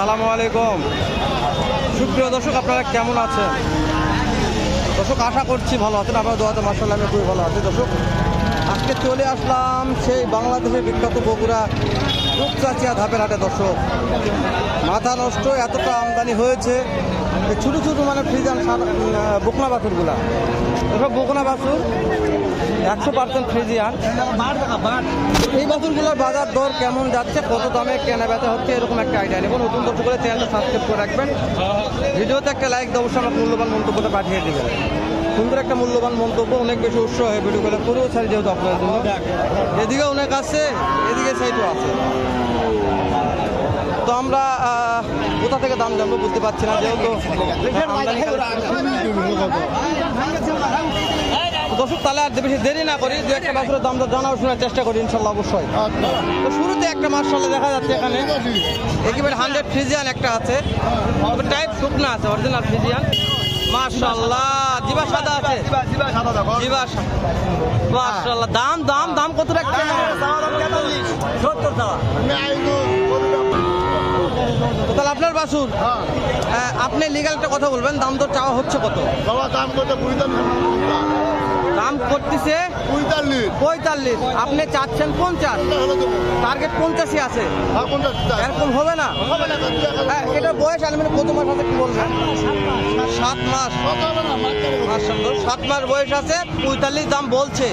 সালামু আলাইকুম। সুপ্রিয় দর্শক, আপনারা কেমন আছেন? দর্শক, আশা করছি ভালো আছেন। আপনার দোয়াতে মার্শাল আমি খুবই ভালো আছি। দর্শক, আজকে চলে আসলাম সেই বাংলাদেশের বিখ্যাত বগুড়া রূপচাচিয়া ধাপের হাটে। দর্শক, মাথা নষ্ট, এতটা আমদানি হয়েছে ছোটো ছোটো মানে ফ্রিজান বকনা বাছুরগুলা। এসব বকনা বাছুর একশো পার্সেন্ট ফ্রিজিয়ান। এই বাছুরগুলোর বাজার দর কেমন যাচ্ছে? কত দামে কেনা বেচা হচ্ছে? এরকম একটা আইডিয়া নেব নতুন দর্শক করে চ্যানেলটা সাবস্ক্রাইব করে রাখবেন। ভিডিওতে একটা লাইক অবশ্যই আমার মূল্যবান মন্তব্যটা পাঠিয়ে দেবেন। সুন্দর একটা মূল্যবান মন্তব্য, অনেক বেশি উৎসাহ হয় করে পুরো ছাড়ি যেহেতু আপনার জন্য। এদিকে অনেক আছে, এদিকে সাইডও আছে। তো আমরা কোথা থেকে দাম জানব বুঝতে পারছি না, যেহেতু দর্শক, তাহলে আর বেশি দেরি না করি, দু একটা বাছুরের দাম জানাও, শোনার চেষ্টা করি, ইনশাল্লাহ অবশ্যই। তো শুরুতে একটা মার্শাল্লাহ দেখা যাচ্ছে এখানে। একেবারে হান্ড্রেড ফ্রিজিয়ান একটা আছে। টাইপ শুকনা আছে অরিজিনাল ফ্রিজিয়ান দাম দাম তাহলে আপনার বাসুর আপনি লিগাল একটা কথা বলবেন, দাম দর চাওয়া হচ্ছে কত? দাম কত দাম করতেছে পঁয়তাল্লিশ। পঁয়তাল্লিশ। আপনি চাচ্ছেন পঞ্চাশ। টার্গেট পঞ্চাশই আছে। কোনটা এরকম হবে না? হবে না হ্যাঁ, এটা বয়স আলমিনে কত মাস আছে কি বলবেন? সাত মাস। কত সাত মাস বয়স আছে পঁয়তাল্লিশ দাম বলছে।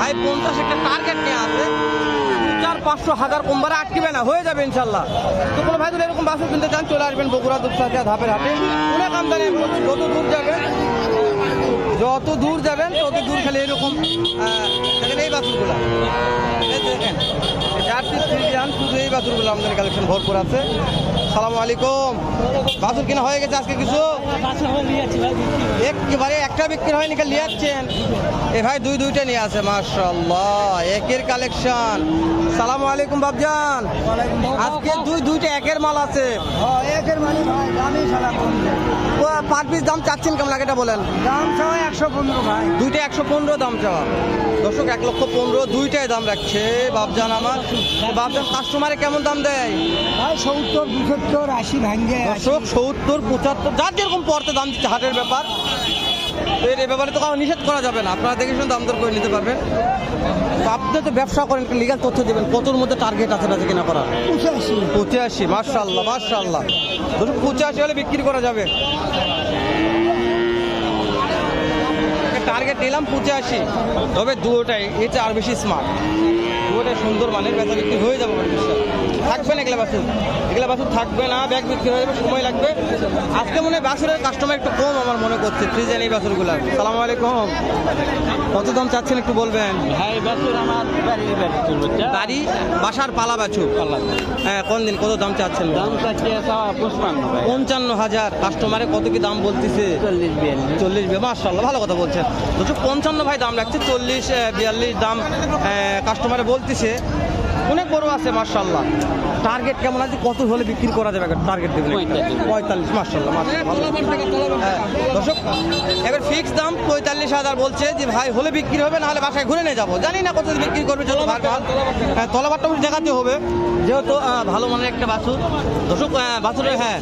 ভাই পঞ্চাশ একটা টার্গেট নিয়ে আছে। চার পাঁচশো হাজার কমবারে আটকিবে না হয়ে যাবে ইনশাল্লাহ। তো কোনো ভাই এরকম বাসে কিনতে চান চলে আসবেন বগুড়া দুপসাকিয়া ধাপের হাটে। অনেক আমদানি যত দূর যাবেন যত দূর যাবেন তত দূর খালি এরকম দেখেন এই এই দেখেন। কালেকশন ভরপুর আছে। আলাইকুম। হয়ে গেছে আজকে কিছু? একটা বিক্রি এ ভাই, দুই নিয়ে আছে একের কালেকশন সালাম আজকে দুই দুইটা একের মাল আছে। পিস দাম চাচ্ছেন কেমন লাগে এটা বলেন? দাম একশো পনেরো দুইটা একশো পনেরো দাম চাওয়া। দর্শক, এক লক্ষ পনেরো, দুইটাই দাম রাখছে বাবজান আমার। বাবজান কাস্টমারে কেমন দাম দেয়? সত্তর পঁচাত্তর আশি ভাঙ্গে দর্শক সত্তর পঁচাত্তর যার যেরকম পড়তে দাম দিচ্ছে হাটের ব্যাপার। এর এ ব্যাপারে তো কারও নিষেধ করা যাবে না। আপনারা দেখে শুনে দাম দর করে নিতে পারবেন। আপনি তো ব্যবসা করেন লিগাল তথ্য দেবেন কতর মধ্যে টার্গেট আছে বেচা কিনা করার? পঁচাশি। পঁচাশি মার্শাল্লাহ মার্শাল্লাহ ধরুন পঁচাশি হলে বিক্রি করা যাবে। টার্গেট নিলাম আসি তবে দুটাই এটা আর বেশি স্মার্ট দুটোটাই সুন্দর মানের, বেচা বিক্রি হয়ে যাবে থাকবে না এগুলা বাছুর। এগুলা বাছুর থাকবে না ব্যাগ বিক্রি হয়ে যাবে, সময় লাগবে। আজকে মনে হয় বাছুরের কাস্টমার একটু কম আমার মনে করছে ফ্রিজেন এই বাছুরগুলো। সালাম আলাইকুম। কত দাম চাচ্ছেন একটু বলবেন? ভাই বাছুর আমার বাড়ির বাড়ি? বাসার পালা বাছুর হ্যাঁ কোন দিন কত দাম চাচ্ছেন? দাম চাচ্ছে ভাই। পঞ্চান্ন হাজার। কাস্টমারে কত কি দাম বলতেছে? চল্লিশ বিয়াল্লিশ। চল্লিশ মার্শাল্লাহ ভালো কথা বলছেন। দুশো পঞ্চান্ন ভাই দাম রাখছে চল্লিশ বিয়াল্লিশ দাম কাস্টমারে বলতেছে। অনেক বড় আছে মার্শাল্লাহ টার্গেট কেমন আছে? কত হলে বিক্রি করা যাবে? টার্গেট দেবেন পঁয়তাল্লিশ। মার্শাল্লাহ হ্যাঁ, দর্শক এবার ফিক্স দাম পঁয়তাল্লিশ হাজার বলছে যে ভাই হলে বিক্রি হবে না হলে বাসায় ঘুরে নিয়ে যাব। জানি না কত বিক্রি করবে চলো হ্যাঁ তলাবারটা দেখাতে হবে। যেহেতু ভালো মানের একটা বাছুর। দর্শক বাছুরের হ্যাঁ।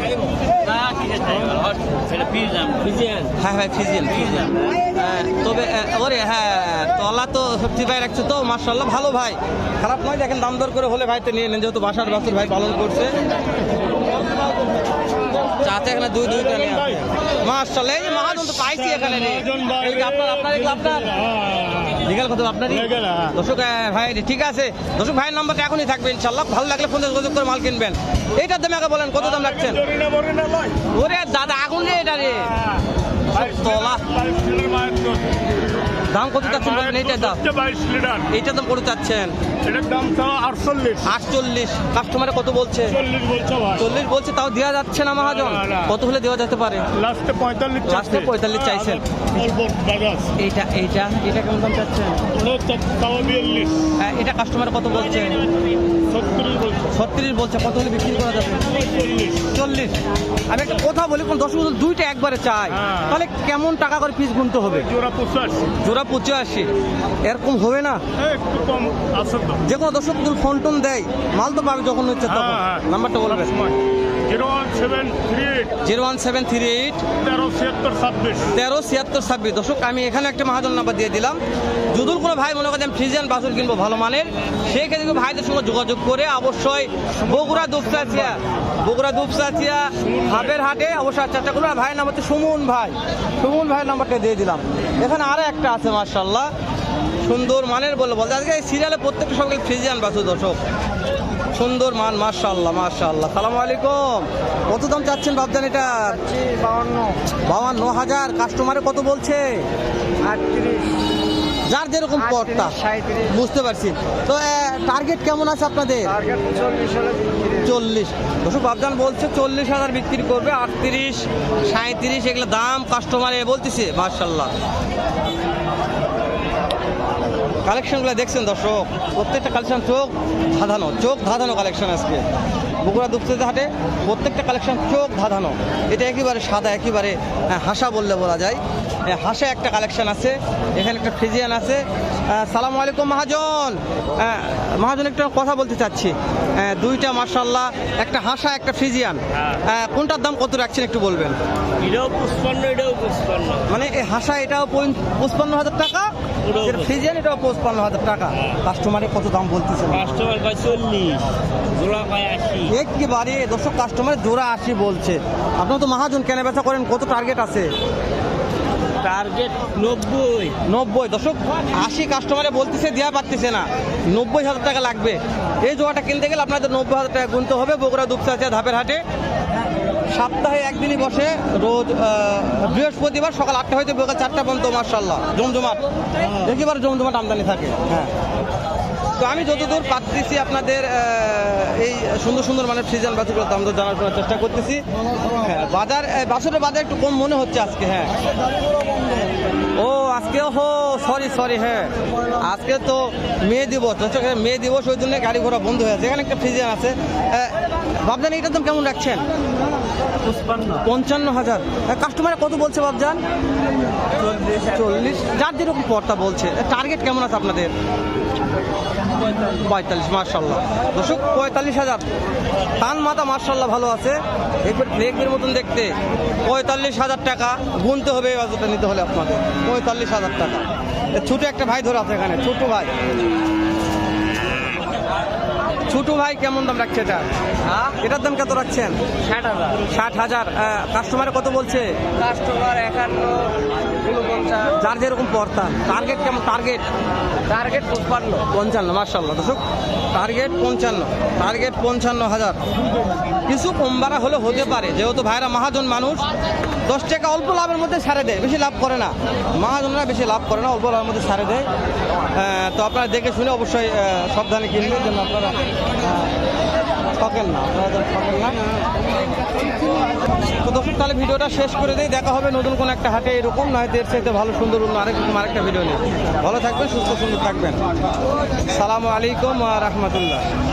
হ্যাঁ ভাই ফিজিয়ান ফিজিয়ান। তবে ওরে হ্যাঁ তলা তো সত্যি ভাই রাখছে তো মার্শাল্লাহ ভালো ভাই। খারাপ নয় দেখেন দাম দর করে হলে ভাই তো নিয়ে নেন যেহেতু বাসার বাছুর ভাই পালন করছে। চাচা এখানে দুই দুইটা নিয়ে মার্শাল্লাহ এই মহাজন তো পাইছি এখানে এই যে আপনার আপনার আপনার? লিগাল কত আপনারই? দর্শক ভাই ঠিক আছে। দর্শক ভাইয়ের নাম্বারটা এখনই থাকবে ইনশাল্লাহ ভালো লাগলে ফোন যোগাযোগ করে মাল কিনবেন। এইটার দামে আগে বলেন কত দাম রাখছেন? ওরে দাদা আগুন রে এটা রে। তলা। দাম কত চাচ্ছেন বলেন এইটার দাম। বাইশ লিটার। এইটার দাম কত চাচ্ছেন? এটার দাম তো আটচল্লিশ। আটচল্লিশ। কাস্টমারে কত বলছে? চল্লিশ বলছে তাও দেওয়া যাচ্ছে না মহাজন। কত হলে দেওয়া যেতে পারে? লাস্টে পঁয়তাল্লিশ লাস্টে পঁয়তাল্লিশ চাইছেন এইটা এইটা এটা কেমন দাম চাচ্ছেন? হ্যাঁ, এটা কাস্টমার কত বলছে। ছত্রিশ বলছে কত হলে বিক্রি করা যাবে? চল্লিশ। চল্লিশ। আমি একটা কথা বলি কোন দশ বছর দুইটা একবারে চাই। হ্যাঁ। তাহলে কেমন টাকা করে পিস গুনতে হবে? জোড়া পঁচাশি। জোড়া পঁচাশি। এরকম হবে না? একটু কম আছে যে কোনো দর্শক ফোন টোন দেয় মাল তো পাবে যখন হচ্ছে তখন। হ্যাঁ, হ্যাঁ। নাম্বারটা সময় zero one seven three eight. Zero one seven three eight. তেরো ছিয়াত্তর ছাব্বিশ। তেরো ছিয়াত্তর ছাব্বিশ দর্শক আমি এখানে একটা মহাজন নাম্বার দিয়ে দিলাম। যদি কোনো ভাই মনে করেন ফ্রিজিয়ান বাছুর কিনবো ভালো মানের সেই ক্ষেত্রে ভাইদের সঙ্গে যোগাযোগ করে অবশ্যই বগুড়া দুপসাচিয়া বগুড়া দুপসাচিয়া হাটের হাটে অবশ্যই চেষ্টা করুন আর ভাইয়ের নাম হচ্ছে সুমন ভাই। সুমন ভাইয়ের নাম্বারটা দিয়ে দিলাম। এখানে আরও একটা আছে মার্শাল্লাহ সুন্দর মানের বলে বলতে আজকে এই সিরিয়ালে প্রত্যেকটা সঙ্গে ফ্রিজিয়ান বাছুর দর্শক। সুন্দর মান মার্শাল্লাহ মার্শাল্লাহ সালাম আলাইকুম। কত দাম চাচ্ছেন বাবজান এটা? বাউন্ন। বাউান্ন হাজার। কাস্টমারে কত বলছে? যার যেরকম পথটা বুঝতে পারছি। তো টার্গেট কেমন আছে আপনাদের? চল্লিশ দর্শক বাবজান বলছে চল্লিশ হাজার বিক্রি করবে আটত্রিশ সাঁত্রিশ এগুলো দাম কাস্টমারে বলতেছে মার্শাল্লাহ কালেকশনগুলো দেখছেন দর্শক? প্রত্যেকটা কালেকশন চোখ ধাঁধানো চোখ ধাঁধানো কালেকশন আজকে। বগুড়া দুপসেতে হাটে প্রত্যেকটা কালেকশন চোখ ধাঁধানো। এটা একেবারে সাদা একেবারে আহ, হাসা বললে বলা যায়। হাসা একটা কালেকশন আছে এখানে একটা ফিজিয়ান আছে। সালাম আলাইকুম মহাজন। মহাজন একটা কথা বলতে চাচ্ছি। দুইটা মার্শাল্লাহ একটা হাসা একটা ফিজিয়ান আহ, কোনটার দাম কত রাখছেন একটু বলবেন? এটাও পুষ্পান্ন এটাও পুষ্পান্ন মানে এই হাসা এটাও পঁচপান্ন হাজার টাকা ফিজিয়ান এটাও পঁচপান্ন হাজার টাকা। কাস্টমারে কত দাম বলতেছে কাস্টমার পায় চল্লিশ জোড়া আশি। একেবারে দর্শক কাস্টমার জোড়া আশি বলছে। আপনার তো মহাজন কেনা বেচা করেন কত টার্গেট আছে? টার্গেট নব্বই। নব্বই। দর্শক আশি কাস্টমারে বলতেছে দেওয়া পারতেছে না। নব্বই হাজার টাকা লাগবে। এই জোয়াটা কিনতে গেলে আপনাদের নব্বই হাজার টাকা গুনতে হবে বগুড়া দুপচাচিয়া ধাপের হাটে। সপ্তাহে একদিনই বসে রোজ বৃহস্পতিবার সকাল আটটা হইতে বিকাল চারটা পর্যন্ত মার্শাল্লাহ জমজমাট। একেবারে জমজমাট আমদানি থাকে। হ্যাঁ। তো আমি যতদূর পাচ্ছি আপনাদের এই সুন্দর সুন্দর মানে সিজন বাসগুলো দাম আমরা জানার জন্য চেষ্টা করতেছি। হ্যাঁ বাজার আহ, বাজার একটু কম মনে হচ্ছে আজকে হ্যাঁ। ও আজকে হো সরি সরি হ্যাঁ। আজকে তো মে দিবস মে দিবস ওই জন্য গাড়ি ঘোড়া বন্ধ হয়ে আছে। এখানে একটা ফ্রিজন আছে। বাবজান এটার দাম কেমন রাখছেন? পঞ্চান্ন হাজার। কাস্টমারে কত বলছে বাবজান? চল্লিশ। যার যেরকম পর্তা বলছে টার্গেট কেমন আছে আপনাদের? পঁয়তাল্লিশ মার্শাল্লাহ দর্শক পঁয়তাল্লিশ হাজার। টান মাথা মার্শাল্লাহ ভালো আছে। এরপর ফ্লেগের মতন দেখতে পঁয়তাল্লিশ হাজার টাকা। গুনতে হবে এই নিতে হলে আপনাদের। পঁয়তাল্লিশ হাজার টাকা। ছোট একটা ভাই ধরে আছে এখানে ছোট ভাই। ছোট ভাই কেমন দাম রাখছে এটা? এটার দাম কত রাখছেন? ষাট হাজার। ষাট হাজার। কাস্টমারে কত বলছে? কাস্টমার একান্ন যার যেরকম পর্তা টার্গেট কেমন? টার্গেট টার্গেট পুষ্পান্ন পঞ্চান্ন মার্শাল্লাহ দর্শক টার্গেট পঞ্চান্ন টার্গেট পঞ্চান্ন হাজার। কিছু কম বাড়া হলে হতে পারে। যেহেতু ভাইরা মহাজন মানুষ দশ টাকা অল্প লাভের মধ্যে ছাড়ে দেয় বেশি লাভ করে না। মহাজনরা বেশি লাভ করে না অল্প লাভের মধ্যে ছাড়ে দেয়। তো আপনারা দেখে শুনে অবশ্যই সাবধানে কিনবেন যেন আপনারা না, আপনারা না। তো দর্শক, তাহলে ভিডিওটা শেষ করে দিই, দেখা হবে নতুন কোন একটা হাটে এরকম, নয় এর চাইতে ভালো সুন্দর অন্য আরেক আরেকটা ভিডিও নিয়ে। ভালো থাকবেন, সুস্থ সুন্দর থাকবেন। সালামু আলাইকুম রহমতুল্লাহ।